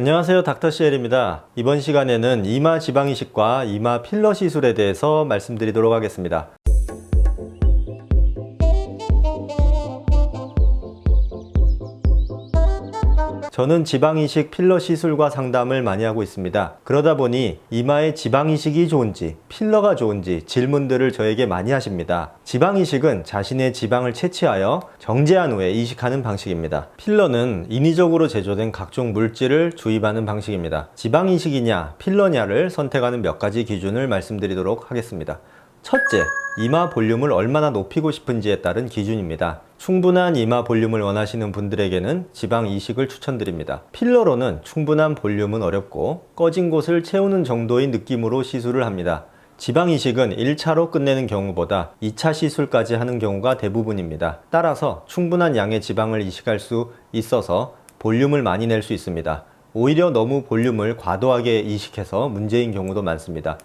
안녕하세요. 닥터CL입니다. 이번 시간에는 이마 지방 이식과 이마 필러 시술에 대해서 말씀드리도록 하겠습니다 저는 지방이식 필러 시술과 상담을 많이 하고 있습니다. 그러다 보니 이마에 지방이식이 좋은지 필러가 좋은지 질문들을 저에게 많이 하십니다. 지방이식은 자신의 지방을 채취하여 정제한 후에 이식하는 방식입니다. 필러는 인위적으로 제조된 각종 물질을 주입하는 방식입니다. 지방이식이냐 필러냐를 선택하는 몇 가지 기준을 말씀드리도록 하겠습니다. 첫째, 이마 볼륨을 얼마나 높이고 싶은지에 따른 기준입니다. 충분한 이마 볼륨을 원하시는 분들에게는 지방 이식을 추천드립니다. 필러로는 충분한 볼륨은 어렵고 꺼진 곳을 채우는 정도의 느낌으로 시술을 합니다. 지방 이식은 1차로 끝내는 경우보다 2차 시술까지 하는 경우가 대부분입니다. 따라서 충분한 양의 지방을 이식할 수 있어서 볼륨을 많이 낼 수 있습니다. 오히려 너무 볼륨을 과도하게 이식해서 문제인 경우도 많습니다.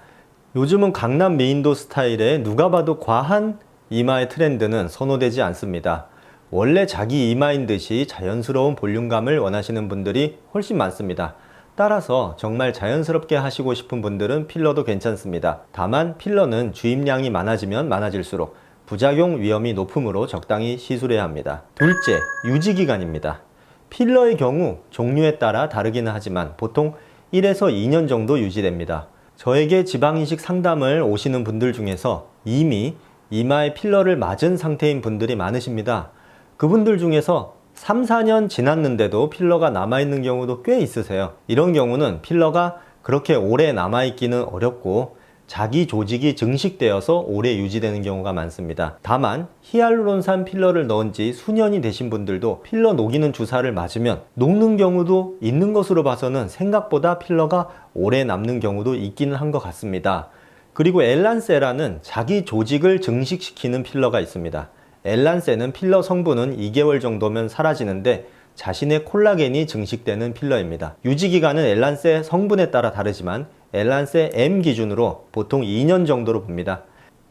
요즘은 강남 미인도 스타일의 누가 봐도 과한 이마의 트렌드는 선호되지 않습니다. 원래 자기 이마인 듯이 자연스러운 볼륨감을 원하시는 분들이 훨씬 많습니다. 따라서 정말 자연스럽게 하시고 싶은 분들은 필러도 괜찮습니다. 다만 필러는 주입량이 많아지면 많아질수록 부작용 위험이 높으므로 적당히 시술해야 합니다. 둘째, 유지기간입니다. 필러의 경우 종류에 따라 다르기는 하지만 보통 1에서 2년 정도 유지됩니다. 저에게 지방이식 상담을 오시는 분들 중에서 이미 이마에 필러를 맞은 상태인 분들이 많으십니다. 그분들 중에서 3, 4년 지났는데도 필러가 남아있는 경우도 꽤 있으세요. 이런 경우는 필러가 그렇게 오래 남아있기는 어렵고 자기 조직이 증식되어서 오래 유지되는 경우가 많습니다. 다만 히알루론산 필러를 넣은 지 수년이 되신 분들도 필러 녹이는 주사를 맞으면 녹는 경우도 있는 것으로 봐서는 생각보다 필러가 오래 남는 경우도 있기는 한 것 같습니다. 그리고 엘란세라는 자기 조직을 증식시키는 필러가 있습니다. 엘란세는 필러 성분은 2개월 정도면 사라지는데 자신의 콜라겐이 증식되는 필러입니다. 유지기간은 엘란세 성분에 따라 다르지만 엘란세 M 기준으로 보통 2년 정도로 봅니다.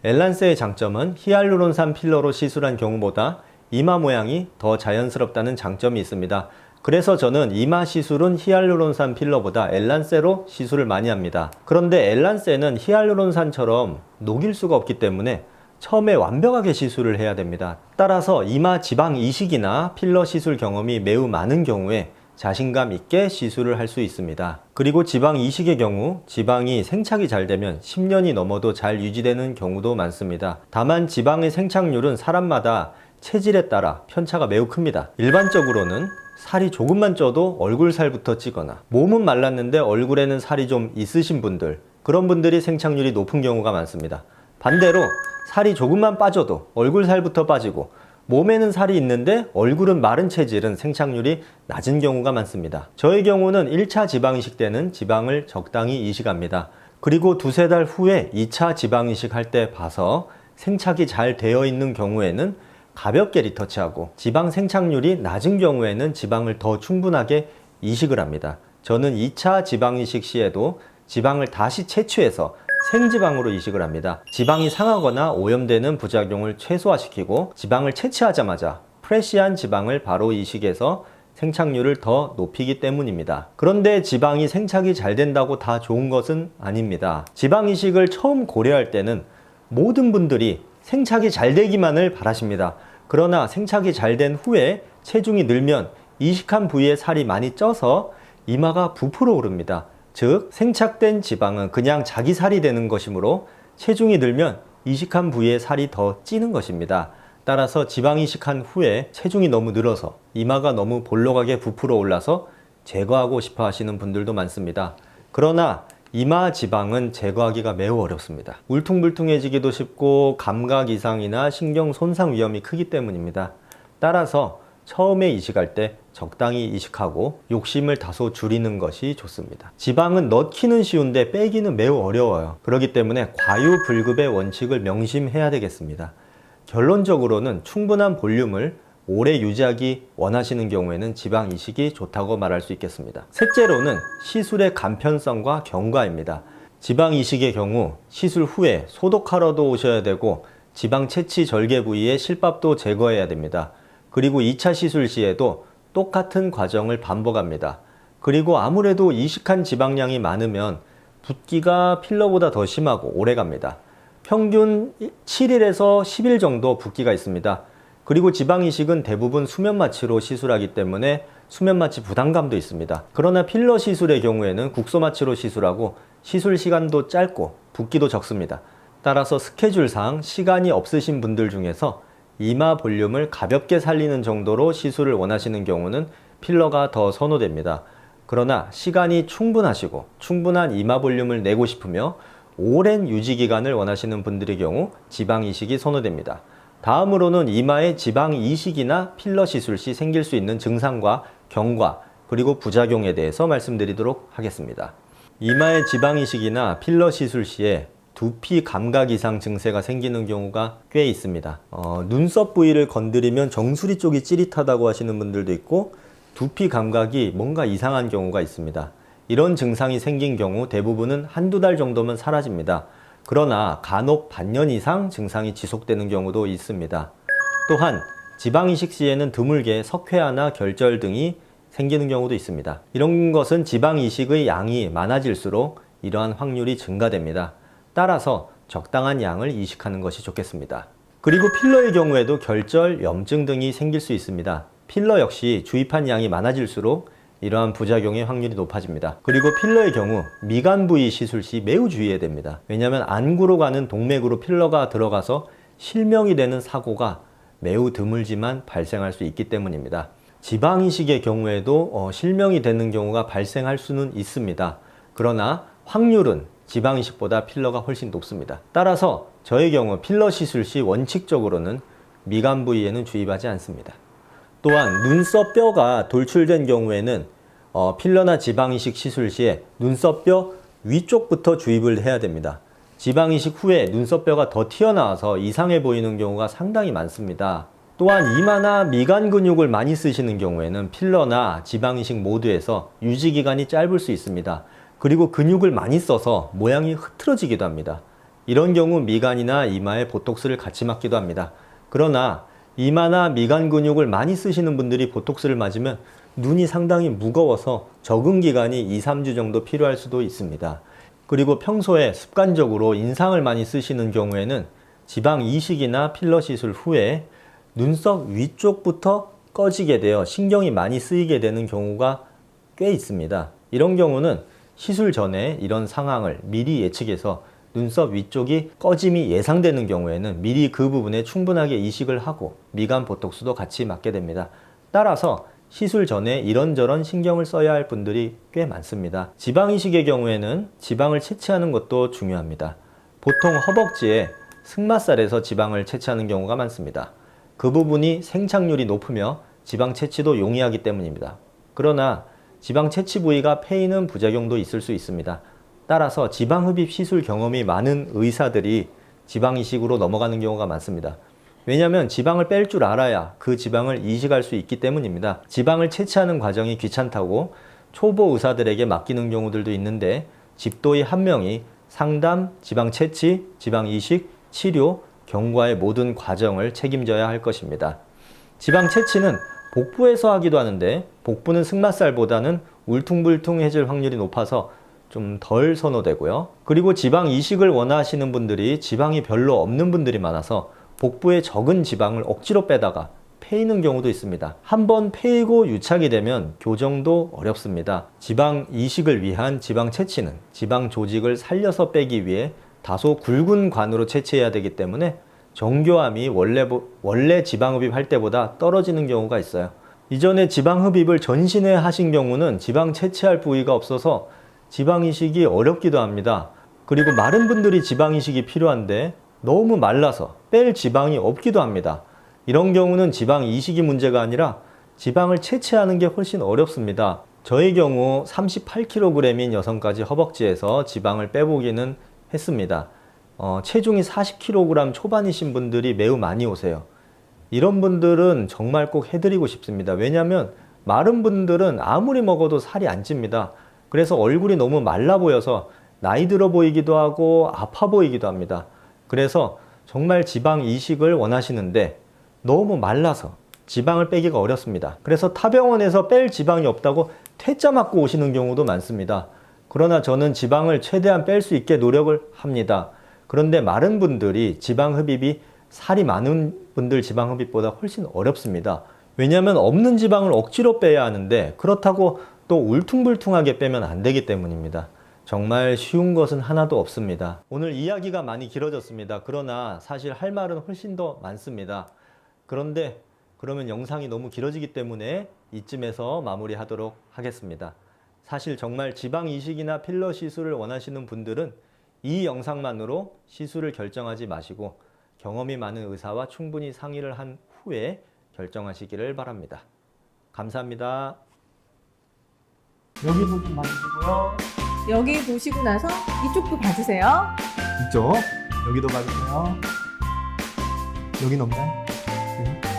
엘란세의 장점은 히알루론산 필러로 시술한 경우보다 이마 모양이 더 자연스럽다는 장점이 있습니다. 그래서 저는 이마 시술은 히알루론산 필러보다 엘란세로 시술을 많이 합니다. 그런데 엘란세는 히알루론산처럼 녹일 수가 없기 때문에 처음에 완벽하게 시술을 해야 됩니다. 따라서 이마 지방 이식이나 필러 시술 경험이 매우 많은 경우에 자신감 있게 시술을 할 수 있습니다. 그리고 지방 이식의 경우 지방이 생착이 잘 되면 10년이 넘어도 잘 유지되는 경우도 많습니다. 다만 지방의 생착률은 사람마다 체질에 따라 편차가 매우 큽니다. 일반적으로는 살이 조금만 쪄도 얼굴 살부터 찌거나 몸은 말랐는데 얼굴에는 살이 좀 있으신 분들 그런 분들이 생착률이 높은 경우가 많습니다. 반대로 살이 조금만 빠져도 얼굴 살부터 빠지고 몸에는 살이 있는데 얼굴은 마른 체질은 생착률이 낮은 경우가 많습니다. 저의 경우는 1차 지방 이식 때는 지방을 적당히 이식합니다. 그리고 두세 달 후에 2차 지방 이식 할 때 봐서 생착이 잘 되어 있는 경우에는 가볍게 리터치하고 지방 생착률이 낮은 경우에는 지방을 더 충분하게 이식을 합니다. 저는 2차 지방 이식 시에도 지방을 다시 채취해서 생지방으로 이식을 합니다. 지방이 상하거나 오염되는 부작용을 최소화시키고 지방을 채취하자마자 프레시한 지방을 바로 이식해서 생착률을 더 높이기 때문입니다. 그런데 지방이 생착이 잘 된다고 다 좋은 것은 아닙니다. 지방 이식을 처음 고려할 때는 모든 분들이 생착이 잘 되기만을 바라십니다. 그러나 생착이 잘 된 후에 체중이 늘면 이식한 부위에 살이 많이 쪄서 이마가 부풀어 오릅니다. 즉 생착된 지방은 그냥 자기 살이 되는 것이므로 체중이 늘면 이식한 부위에 살이 더 찌는 것입니다. 따라서 지방 이식한 후에 체중이 너무 늘어서 이마가 너무 볼록하게 부풀어 올라서 제거하고 싶어 하시는 분들도 많습니다. 그러나 이마 지방은 제거하기가 매우 어렵습니다. 울퉁불퉁해지기도 쉽고 감각 이상이나 신경 손상 위험이 크기 때문입니다. 따라서 처음에 이식할 때 적당히 이식하고 욕심을 다소 줄이는 것이 좋습니다. 지방은 넣기는 쉬운데 빼기는 매우 어려워요. 그렇기 때문에 과유불급의 원칙을 명심해야 되겠습니다. 결론적으로는 충분한 볼륨을 오래 유지하기 원하시는 경우에는 지방 이식이 좋다고 말할 수 있겠습니다. 셋째로는 시술의 간편성과 경과입니다. 지방 이식의 경우 시술 후에 소독하러도 오셔야 되고 지방 채취 절개 부위의 실밥도 제거해야 됩니다. 그리고 2차 시술 시에도 똑같은 과정을 반복합니다. 그리고 아무래도 이식한 지방량이 많으면 붓기가 필러보다 더 심하고 오래 갑니다. 평균 7일에서 10일 정도 붓기가 있습니다. 그리고 지방 이식은 대부분 수면 마취로 시술하기 때문에 수면 마취 부담감도 있습니다. 그러나 필러 시술의 경우에는 국소 마취로 시술하고 시술 시간도 짧고 붓기도 적습니다. 따라서 스케줄상 시간이 없으신 분들 중에서 이마 볼륨을 가볍게 살리는 정도로 시술을 원하시는 경우는 필러가 더 선호됩니다. 그러나 시간이 충분하시고 충분한 이마 볼륨을 내고 싶으며 오랜 유지 기간을 원하시는 분들의 경우 지방 이식이 선호됩니다. 다음으로는 이마에 지방 이식이나 필러 시술 시 생길 수 있는 증상과 경과 그리고 부작용에 대해서 말씀드리도록 하겠습니다. 이마에 지방 이식이나 필러 시술 시에 두피 감각 이상 증세가 생기는 경우가 꽤 있습니다. 어, 눈썹 부위를 건드리면 정수리 쪽이 찌릿하다고 하시는 분들도 있고 두피 감각이 뭔가 이상한 경우가 있습니다. 이런 증상이 생긴 경우 대부분은 한두 달 정도면 사라집니다. 그러나 간혹 반년 이상 증상이 지속되는 경우도 있습니다. 또한 지방 이식 시에는 드물게 석회화나 결절 등이 생기는 경우도 있습니다. 이런 것은 지방 이식의 양이 많아질수록 이러한 확률이 증가됩니다. 따라서 적당한 양을 이식하는 것이 좋겠습니다. 그리고 필러의 경우에도 결절, 염증 등이 생길 수 있습니다. 필러 역시 주입한 양이 많아질수록 이러한 부작용의 확률이 높아집니다. 그리고 필러의 경우 미간 부위 시술 시 매우 주의해야 됩니다. 왜냐하면 안구로 가는 동맥으로 필러가 들어가서 실명이 되는 사고가 매우 드물지만 발생할 수 있기 때문입니다. 지방 이식의 경우에도 어, 실명이 되는 경우가 발생할 수는 있습니다. 그러나 확률은 지방 이식보다 필러가 훨씬 높습니다. 따라서 저의 경우 필러 시술 시 원칙적으로는 미간 부위에는 주입하지 않습니다. 또한 눈썹 뼈가 돌출된 경우에는 어, 필러나 지방 이식 시술 시에 눈썹 뼈 위쪽부터 주입을 해야 됩니다. 지방 이식 후에 눈썹 뼈가 더 튀어나와서 이상해 보이는 경우가 상당히 많습니다. 또한 이마나 미간 근육을 많이 쓰시는 경우에는 필러나 지방 이식 모두에서 유지 기간이 짧을 수 있습니다. 그리고 근육을 많이 써서 모양이 흐트러지기도 합니다. 이런 경우 미간이나 이마에 보톡스를 같이 맞기도 합니다. 그러나 이마나 미간 근육을 많이 쓰시는 분들이 보톡스를 맞으면 눈이 상당히 무거워서 적응 기간이 2, 3주 정도 필요할 수도 있습니다. 그리고 평소에 습관적으로 인상을 많이 쓰시는 경우에는 지방 이식이나 필러 시술 후에 눈썹 위쪽부터 꺼지게 되어 신경이 많이 쓰이게 되는 경우가 꽤 있습니다. 이런 경우는 시술 전에 이런 상황을 미리 예측해서 눈썹 위쪽이 꺼짐이 예상되는 경우에는 미리 그 부분에 충분하게 이식을 하고 미간 보톡스도 같이 맞게 됩니다. 따라서 시술 전에 이런저런 신경을 써야 할 분들이 꽤 많습니다. 지방 이식의 경우에는 지방을 채취하는 것도 중요합니다. 보통 허벅지에 승마살에서 지방을 채취하는 경우가 많습니다. 그 부분이 생착률이 높으며 지방 채취도 용이하기 때문입니다. 그러나 지방 채취 부위가 패이는 부작용도 있을 수 있습니다. 따라서 지방 흡입 시술 경험이 많은 의사들이 지방 이식으로 넘어가는 경우가 많습니다. 왜냐하면 지방을 뺄 줄 알아야 그 지방을 이식할 수 있기 때문입니다. 지방을 채취하는 과정이 귀찮다고 초보 의사들에게 맡기는 경우들도 있는데 집도의 한 명이 상담, 지방 채취, 지방 이식, 치료, 경과의 모든 과정을 책임져야 할 것입니다. 지방 채취는 복부에서 하기도 하는데 복부는 승마살보다는 울퉁불퉁해질 확률이 높아서 좀 덜 선호되고요. 그리고 지방 이식을 원하시는 분들이 지방이 별로 없는 분들이 많아서 복부에 적은 지방을 억지로 빼다가 패이는 경우도 있습니다. 한번 패이고 유착이 되면 교정도 어렵습니다. 지방 이식을 위한 지방 채취는 지방 조직을 살려서 빼기 위해 다소 굵은 관으로 채취해야 되기 때문에 정교함이 원래, 원래 지방 흡입 할 때보다 떨어지는 경우가 있어요. 이전에 지방 흡입을 전신에 하신 경우는 지방 채취할 부위가 없어서 지방 이식이 어렵기도 합니다. 그리고 마른 분들이 지방 이식이 필요한데 너무 말라서 뺄 지방이 없기도 합니다. 이런 경우는 지방 이식이 문제가 아니라 지방을 채취하는 게 훨씬 어렵습니다. 저의 경우 38kg인 여성까지 허벅지에서 지방을 빼보기는 했습니다. 어, 체중이 40kg 초반이신 분들이 매우 많이 오세요. 이런 분들은 정말 꼭 해드리고 싶습니다. 왜냐하면 마른 분들은 아무리 먹어도 살이 안 찝니다. 그래서 얼굴이 너무 말라 보여서 나이 들어 보이기도 하고 아파 보이기도 합니다. 그래서 정말 지방 이식을 원하시는데 너무 말라서 지방을 빼기가 어렵습니다. 그래서 타병원에서 뺄 지방이 없다고 퇴짜 맞고 오시는 경우도 많습니다. 그러나 저는 지방을 최대한 뺄 수 있게 노력을 합니다. 그런데 마른 분들이 지방 흡입이 살이 많은 분들 지방 흡입보다 훨씬 어렵습니다. 왜냐하면 없는 지방을 억지로 빼야 하는데 그렇다고 또 울퉁불퉁하게 빼면 안 되기 때문입니다. 정말 쉬운 것은 하나도 없습니다. 오늘 이야기가 많이 길어졌습니다. 그러나 사실 할 말은 훨씬 더 많습니다. 그런데 그러면 영상이 너무 길어지기 때문에 이쯤에서 마무리하도록 하겠습니다. 사실 정말 지방 이식이나 필러 시술을 원하시는 분들은 이 영상만으로 시술을 결정하지 마시고 경험이 많은 의사와 충분히 상의를 한 후에 결정하시기를 바랍니다. 감사합니다. 여기도 좀 봐주시고요. 여기 보시고 나서 이쪽도 봐주세요. 이쪽 여기도 봐주세요. 여긴 없나요? 여기?